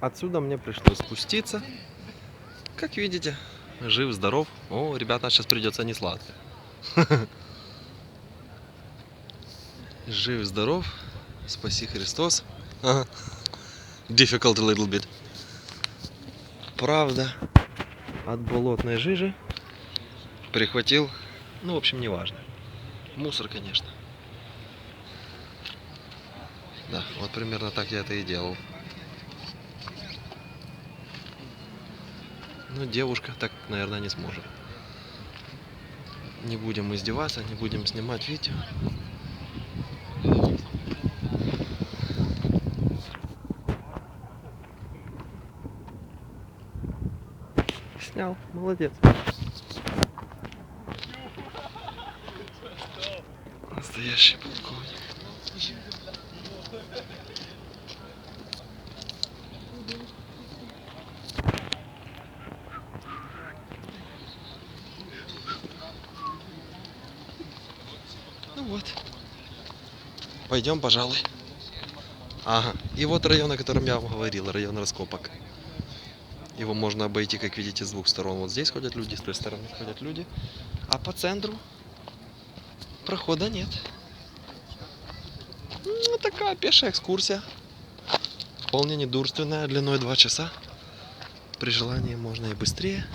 Отсюда мне пришлось спуститься. Как видите, жив, здоров. О, ребята, сейчас придется не сладко. Жив, здоров. Спаси Христос. Difficult a little bit. Правда, от болотной жижи прихватил, ну, в общем, неважно. Мусор, конечно. Да, вот примерно так я это и делал. Ну, девушка так, наверное, не сможет. Не будем издеваться, не будем снимать видео. Снял, молодец. Настоящий полковник. Ну вот. Пойдем, пожалуй. Ага. И вот район, о котором я вам говорил, район раскопок. Его можно обойти, как видите, с двух сторон. Вот здесь ходят люди, с той стороны ходят люди. А по центру прохода нет. Ну, такая пешая экскурсия. Вполне недурственная, длиной 2 часа. При желании можно и быстрее.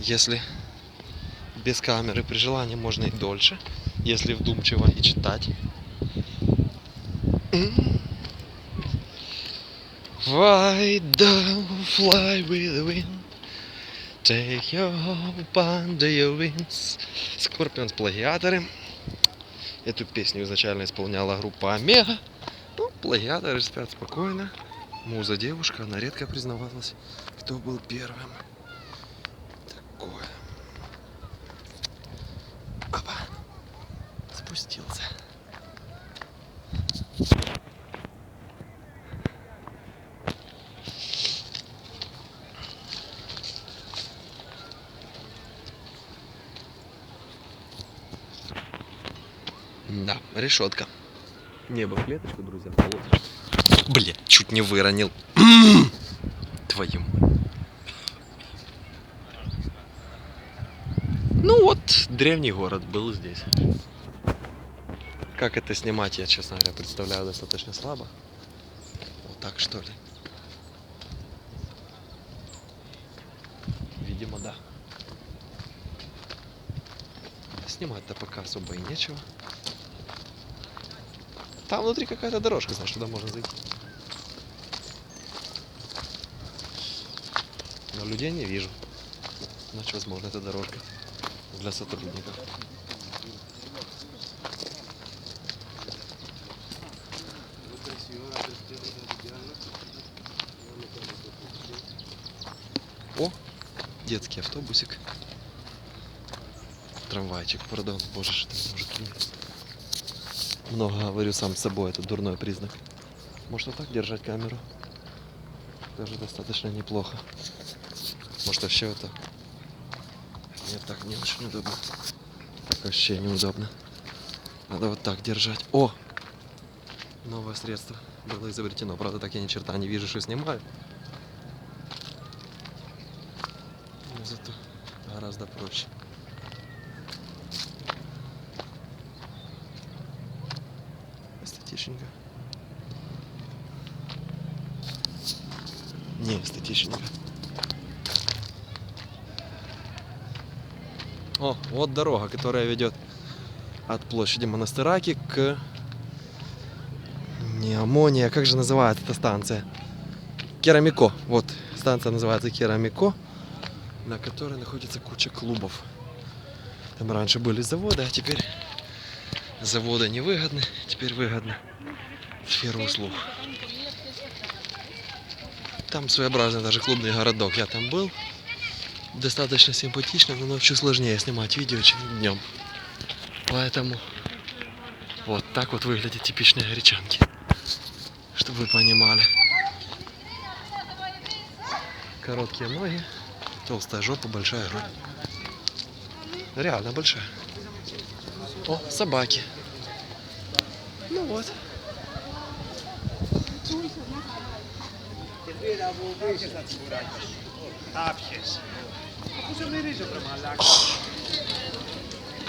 Если без камеры, при желании можно и дольше. Если вдумчиво и читать. Why don't fly with the wind? Take your under your wings. Скорпионс плагиаторы. Эту песню изначально исполняла группа Омега. Ну, плагиаторы спят спокойно. Муза девушка, она редко признавалась, кто был первым. Решетка. Небо в клеточку, друзья, полосочка. Блин, чуть не выронил. Твою. Ну вот, древний город был здесь. Как это снимать, я, честно говоря, представляю достаточно слабо. Вот так что ли. Видимо, да. Снимать-то пока особо и нечего. Там внутри какая-то дорожка, знаешь, туда можно зайти. Но людей не вижу. Значит, возможно, это дорожка для сотрудников. О, детский автобусик. Трамвайчик, пардон, боже, что это мужики. Много говорю сам с собой, это дурной признак. Может вот так держать камеру? Тоже достаточно неплохо. Может вообще это... Нет, так не очень удобно. Так вообще неудобно. Надо вот так держать. О! Новое средство было изобретено. Правда, так я ни черта не вижу, что снимаю. Но зато гораздо проще. Эстетичненько. Не, эстетичненько. О, вот дорога, которая ведет от площади Монастыраки к... Не Амония, как же называется эта станция? Керамико. Вот, станция называется Керамико, на которой находится куча клубов. Там раньше были заводы, а теперь заводы невыгодны, теперь выгодно сфера услуг. Там своеобразный даже клубный городок. Я там был. Достаточно симпатично, но ночью сложнее снимать видео, чем днем. Поэтому вот так вот выглядят типичные гречанки. Чтобы вы понимали. Короткие ноги, толстая жопа, большая грудь. Реально большая. О, собаки. Ну вот.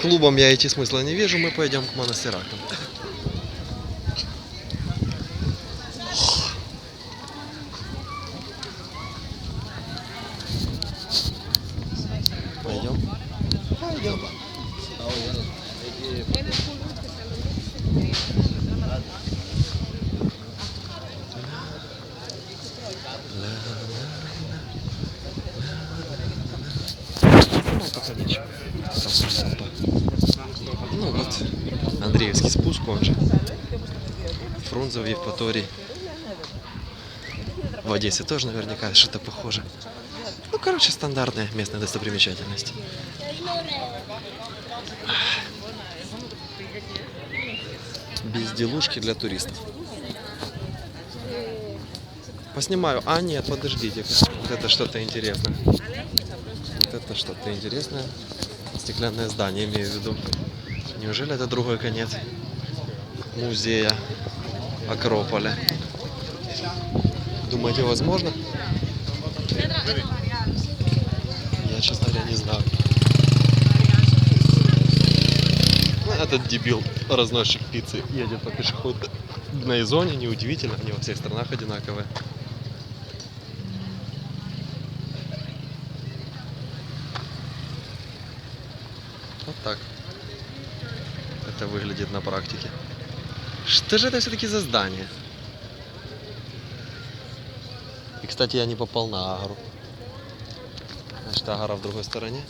Клубом я идти смысла не вижу, мы пойдем к монастыракам. Пойдем. Пойдем. Ну, пока ничего. Там толпа. Ну вот, Же. Фрунзе в Евпатории. В Одессе тоже наверняка что-то похоже. Ну, короче, стандартная местная достопримечательность. Безделушки для туристов. Поснимаю. А, нет, подождите. Вот это что-то интересное. Вот это что-то интересное. Стеклянное здание, имею в виду. Неужели это другой конец музея Акрополя? Думаете, возможно? Я, честно говоря, не знаю. Ну, Этот дебил, разносчик пиццы, едет по пешеходной зоне. Неудивительно, они во всех странах одинаковые. Вот так. Это выглядит на практике. Что же это все-таки за здание? И, кстати, я не попал на Агру. Значит, Агара в другой стороне?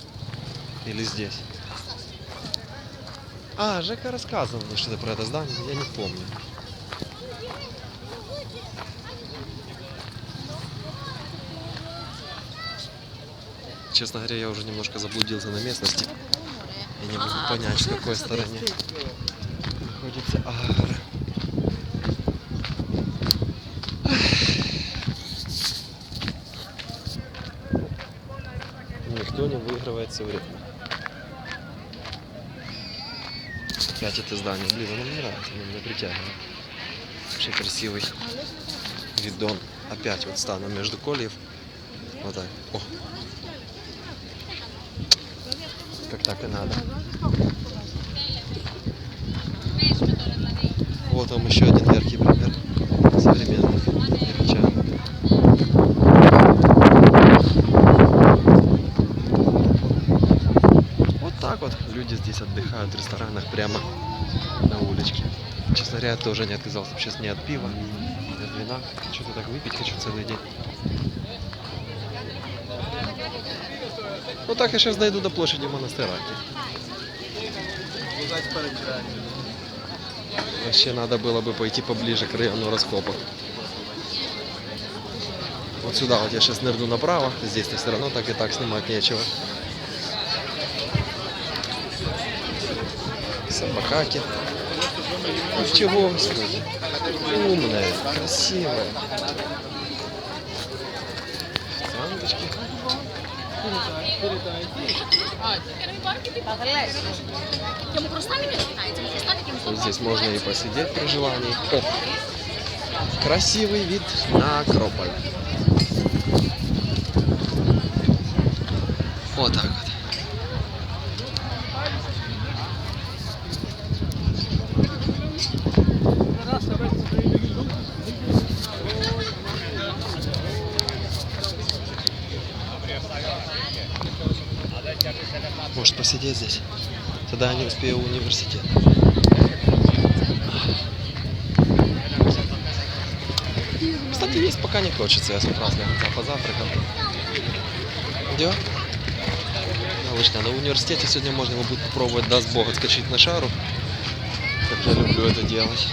Или здесь? А, Жека рассказывал мне что-то про это здание, я не помню. Честно говоря, я уже немножко заблудился на местности. Я не могу понять, в какой стороне находится Агра. Не выигрывает все время. Опять это здание. Блин, оно мне нравится, оно меня притягивает. Вообще красивый видон. Опять вот стану между кольев. Вот так. О. Как так и надо. Вот вам еще один яркий пример современных египтян. Вот так вот люди здесь отдыхают в ресторанах прямо на уличке. Честно говоря, я тоже не отказался сейчас ни от пива, ни от вина. Что-то так выпить хочу целый день. Ну так я сейчас дойду до площади монастыраки. Вообще надо было бы пойти поближе к району раскопок. Вот сюда вот я сейчас нырну направо, здесь-то все равно так и так снимать нечего. собаки. И ну, чего вам сказать? Умная, красивая. Саночки. Здесь можно и посидеть при желании. О, красивый вид на Акрополь. Вот так вот. Я не успею в университет. Кстати, есть пока не хочется. Я с утра слегка позавтракал. Где? Малышня, на университете сегодня можно его будет попробовать, даст бог, отскочить на шару. Как я люблю это делать.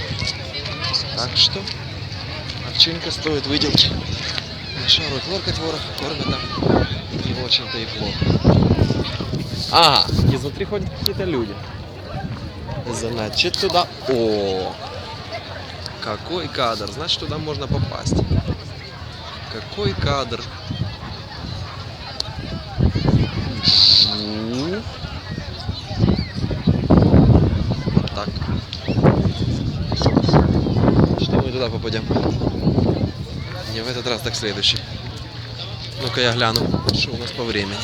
Так что, овчинка стоит выделки. На шару хлорка творог кормят там не очень-то и плохо. Ага, изнутри ходят какие-то люди. Значит, туда... О, какой кадр. Значит, туда можно попасть. Какой кадр. Жу. Вот так. Что мы туда попадем? Не в этот раз, так следующий. Ну-ка я гляну, что у нас по времени.